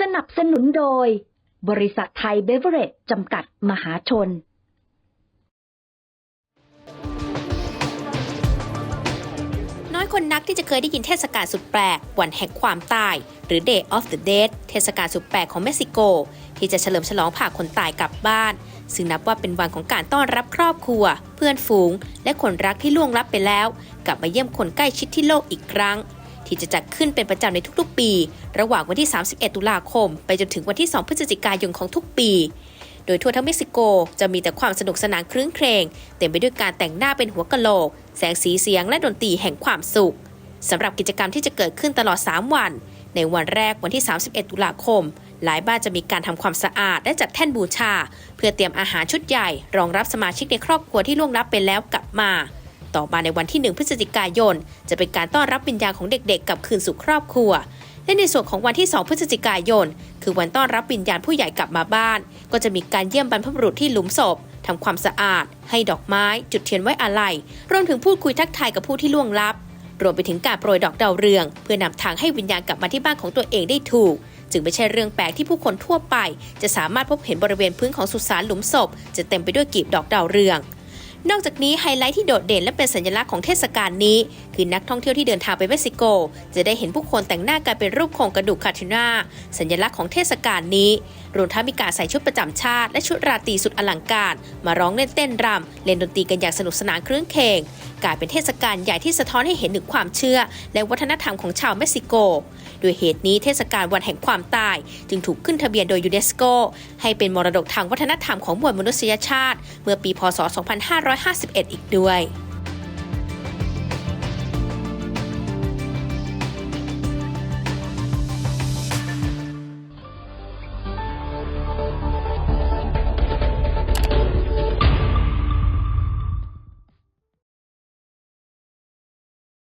สนับสนุนโดย บริษัทไทยเบเวอเรจจำกัดมหาชน น้อยคนนักที่จะเคยได้ยินเทศกาลสุดแปลก วันแห่งความตาย หรือ Day of the Dead เทศกาลสุดแปลกของเม็กซิโก ที่จะเฉลิมฉลองพาคนตายกลับบ้าน ซึ่งนับว่าเป็นวันของการต้อนรับครอบครัว เพื่อนฝูง และคนรักที่ล่วงลับไปแล้ว กลับมาเยี่ยมคนใกล้ชิดที่โลกอีกครั้ง ที่จะจัดขึ้นเป็นประจำในทุกๆ ปี ระหว่างวันที่ 31 ตุลาคม ไปจนถึงวันที่ 2 พฤศจิกายนของทุกปี โดยทั่วทั้งเม็กซิโกจะมีแต่ความสนุกสนานคลื้นเครงเต็มไปด้วยการแต่งหน้าเป็นหัวกะโหลก แสงสีเสียงและดนตรีแห่งความสุขสำหรับกิจกรรมที่จะเกิดขึ้นตลอด 3 วัน ในวันแรกวันที่ 31 ตุลาคม หลายบ้านจะมีการทำความสะอาดและจัดแท่นบูชา เพื่อเตรียมอาหารชุดใหญ่ รองรับสมาชิกในครอบครัวที่ล่วงลับไปแล้วกลับมา ต่อมาในวันที่ 1 พฤศจิกายน จะเป็นการต้อนรับวิญญาณของเด็กๆกลับคืนสู่ครอบครัว และในส่วนของวันที่ 2 พฤศจิกายน คือวันต้อนรับวิญญาณผู้ใหญ่กลับมาบ้าน ก็จะมีการเยี่ยมบรรพบุรุษที่หลุมศพทำความสะอาด ให้ดอกไม้ จุดเทียนไว้อาลัยรวมถึงพูดคุยทักทายกับผู้ที่ล่วงลับ รวมไปถึงการโปรยดอกดาวเรือง เพื่อนำทางให้วิญญาณกลับมาที่บ้านของตัวเองได้ถูก จึงไม่ใช่เรื่องแปลกที่ผู้คนทั่วไป จะสามารถพบเห็นบริเวณพื้นของสุสานหลุมศพ จะเต็มไปด้วยกีบดอกดาวเรือง นอกจากนี้ไฮไลท์ที่โดดเด่นและเป็นสัญลักษณ์ของเทศกาลนี้ คือนักท่องเที่ยวที่เดินทางไปเม็กซิโก จะได้เห็นผู้คนแต่งหน้ากลายเป็นรูปโครงกระดูกคาทิน่าสัญลักษณ์ของเทศกาลนี้ รวมทั้งมีการใส่ชุดประจำชาติ และชุดราตรีสุดอลังการ มาร้องเล่นเต้นรำเล่นดนตรีกันอย่างสนุกสนานครื้นเคงกลายเป็นเทศกาลใหญ่ที่สะท้อนให้เห็นถึงความเชื่อ และวัฒนธรรมของชาวเม็กซิโกด้วยเหตุนี้เทศกาลวันแห่งความตาย จึงถูกขึ้นทะเบียนโดยยูเนสโก ให้เป็นมรดกทางวัฒนธรรมของมวลมนุษยชาติ เมื่อปีพศ 2551 อีกด้วย